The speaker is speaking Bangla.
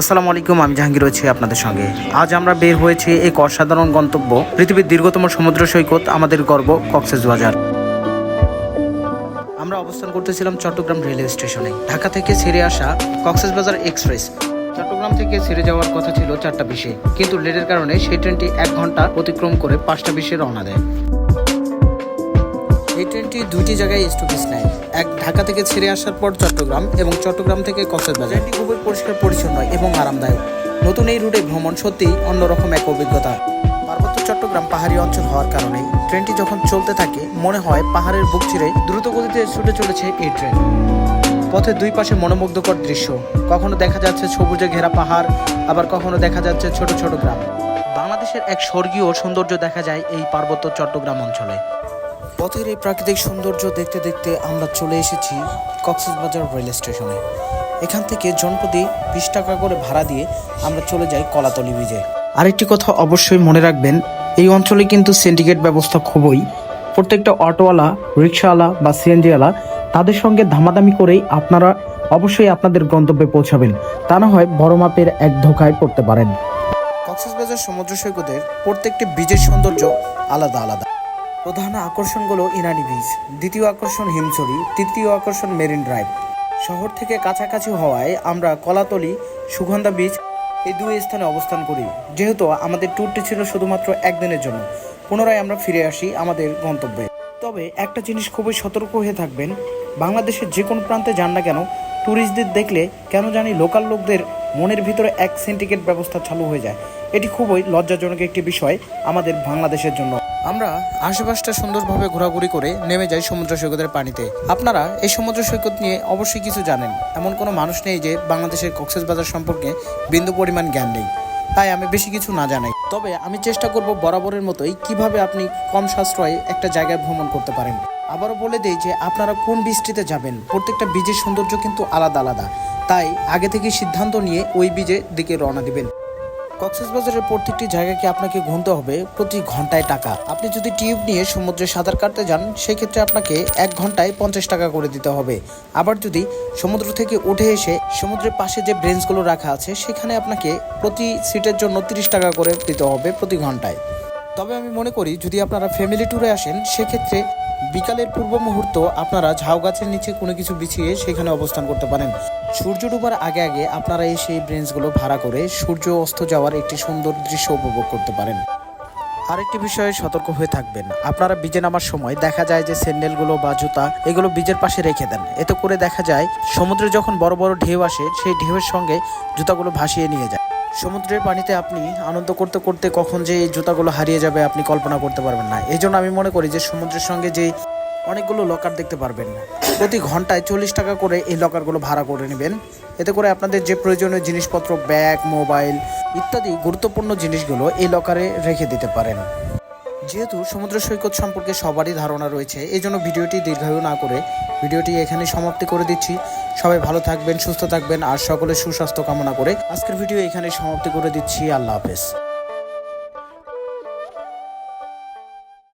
আসসালামু আলাইকুম, আমি জাহাঙ্গীর রয়েছি আপনাদের সঙ্গে। আজ আমরা বের হয়েছি এক অসাধারণ গন্তব্য, পৃথিবীর দীর্ঘতম সমুদ্র সৈকত, আমাদের গর্ব, কক্সেস বাজার। আমরা অবস্থান করতেছিলাম চট্টগ্রাম রেলওয়ে স্টেশনে। ঢাকা থেকে ছেড়ে আসা কক্সেস বাজার এক্সপ্রেস। চট্টগ্রাম থেকে ছেড়ে যাওয়ার কথা ছিল চারটা বিশে, কিন্তু লেটের কারণে সেই ট্রেনটি এক ঘণ্টা অতিক্রম করে পাঁচটা বিশে রওনা দেয়। ট্রেনটি দুইটি জায়গায় স্টপেজ নেয়। এক ঢাকা থেকে ছেড়ে আসার পর চট্টগ্রাম এবং চট্টগ্রাম থেকে কক্সবাজার ট্রেনটি খুবই পরিষ্কার, পরিচ্ছন্ন এবং আরামদায়ক। নতুন এই রুটে ভ্রমণ সত্যিই অন্যরকম এক অভিজ্ঞতা। পার্বত্য চট্টগ্রাম পাহাড়ি অঞ্চল হওয়ার কারণে ট্রেনটি যখন চলতে থাকে, মনে হয় পাহাড়ের বুক চিরে দ্রুত গতিতে ছুটে চলেছে এই ট্রেন। পথের দুই পাশে মনোমুগ্ধকর দৃশ্য। কখনো দেখা যাচ্ছে সবুজে ঘেরা পাহাড়, আবার কখনো দেখা যাচ্ছে ছোট ছোট গ্রাম। বাংলাদেশের এক স্বর্গীয় সৌন্দর্য দেখা যায় এই পার্বত্য চট্টগ্রাম অঞ্চলে। পথের এই প্রাকৃতিক সৌন্দর্য দেখতে দেখতে আমরা চলে এসেছি কক্সবাজার রেল স্টেশনে। এখান থেকে জনপ্রতি বিশ টাকা করে ভাড়া দিয়ে আমরা চলে যাই কলাতলি ব্রিজে। আরেকটি কথা অবশ্যই মনে রাখবেন, এই অঞ্চলে কিন্তু সিন্ডিকেট ব্যবস্থা খুবই। প্রত্যেকটা অটোওয়ালা রিক্সাওয়ালা বা সিএনজিওয়ালা তাদের সঙ্গে ধামাদামি করেই আপনারা অবশ্যই আপনাদের গন্তব্যে পৌঁছাবেন। তা না হয় বড় মাপের এক ধোকায় পড়তে পারেন। কক্সবাজার সমুদ্র সৈকতের প্রত্যেকটি বীজের সৌন্দর্য আলাদা আলাদা। প্রধান আকর্ষণগুলো ইনানি বীচ দ্বিতীয় আকর্ষণ হিমছড়ি, তৃতীয় আকর্ষণ মেরিন ড্রাইভ। শহর থেকে কাছাকাছি হওয়ায় আমরা কলাতলি, সুগন্ধা বীচ এই দুই স্থানে অবস্থান করি। যেহেতু আমাদের ট্যুরটি ছিল শুধুমাত্র একদিনের জন্য, পুনরায় আমরা ফিরে আসি আমাদের গন্তব্যে। তবে একটা জিনিস খুবই সতর্ক হয়ে থাকবেন, বাংলাদেশের যে কোনো প্রান্তে যান না কেন ট্যুরিস্টদের দেখলে কেন জানি লোকাল লোকদের মনের ভিতরে এক সিন্ডিকেট ব্যবস্থা চালু হয়ে যায়। এটি খুবই লজ্জাজনক একটি বিষয় আমাদের বাংলাদেশের জন্য। আমরা আশেপাশটা সুন্দরভাবে ঘোরাঘুরি করে নেমে যাই সমুদ্র সৈকতের পানিতে। আপনারা এই সমুদ্র সৈকত নিয়ে অবশ্যই কিছু জানেন। এমন কোনো মানুষ নেই যে বাংলাদেশের কক্সবাজার সম্পর্কে বিন্দু পরিমাণ জ্ঞান নেই। তাই আমি বেশি কিছু না জানাই। তবে আমি চেষ্টা করব বরাবরের মতোই কীভাবে আপনি কম সাশ্রয়ে একটা জায়গায় ভ্রমণ করতে পারেন। আবারও বলে দিই যে আপনারা কোন বীজটিতে যাবেন? প্রত্যেকটা বীজের সৌন্দর্য কিন্তু আলাদা আলাদা। তাই আগে থেকে সিদ্ধান্ত নিয়ে ওই বীজের দিকে রওনা দিবেন। কক্সবাজারের প্রত্যেকটি জায়গাকে আপনাকে গুনতে হবে? প্রতি ঘন্টায় টাকা। আপনি যদি টিউব নিয়ে সমুদ্রে সাঁতার কাটতে যান, সেক্ষেত্রে আপনাকে এক ঘন্টায় পঞ্চাশ টাকা করে দিতে হবে। আবার যদি সমুদ্র থেকে উঠে এসে সমুদ্রের পাশে যে ব্রেঞ্চগুলো রাখা আছে, সেখানে আপনাকে প্রতি সিটের জন্য তিরিশ টাকা করে দিতে হবে প্রতি ঘন্টায়। তবে আমি মনে করি যদি আপনারা ফ্যামিলি ট্যুরে আসেন, সেক্ষেত্রে বিকালের পূর্ব মুহূর্ত আপনারা ঝাউ গাছের নিচে কোনো কিছু বিছিয়ে সেখানে অবস্থান করতে পারেন। সূর্য ডুবার আগে আগে আপনারা এই সেই ব্রেঞ্চগুলো ভাড়া করে সূর্য অস্ত যাওয়ার একটি সুন্দর দৃশ্য উপভোগ করতে পারেন। আরেকটি বিষয়ে সতর্ক হয়ে থাকবেন। আপনারা বীজে নামার সময় দেখা যায় যে স্যান্ডেলগুলো বা জুতা, এগুলো বীজের পাশে রেখে দেন। এতে করে দেখা যায় সমুদ্রে যখন বড় বড় ঢেউ আসে, সেই ঢেউয়ের সঙ্গে জুতাগুলো ভাসিয়ে নিয়ে যায়। সমুদ্রের পানিতে আপনি আনন্দ করতে করতে কখন যে জুতাগুলো হারিয়ে যাবে আপনি কল্পনা করতে পারবেন না। এই জন্য আমি মনে করি যে সমুদ্রের সঙ্গে যে অনেকগুলো লকার দেখতে পারবেন, প্রতি ঘন্টায় চল্লিশ টাকা করে এই লকারগুলো ভাড়া করে নেবেন। এতে করে আপনাদের যে প্রয়োজনীয় জিনিসপত্র ব্যাগ মোবাইল ইত্যাদি গুরুত্বপূর্ণ জিনিসগুলো এই লকারে রেখে দিতে পারেন। যেহেতু সমুদ্র সৈকত সম্পর্কে সবারই ধারণা রয়েছে এই জন্য ভিডিওটি দীর্ঘায়ু না করে ভিডিওটি এখানে সমাপ্তি করে দিচ্ছি। সবাই ভালো থাকবেন, সুস্থ থাকবেন, আর সকলের সুস্বাস্থ্য কামনা করে আজকের ভিডিও এখানে সমাপ্তি করে দিচ্ছি। আল্লাহ হাফেজ।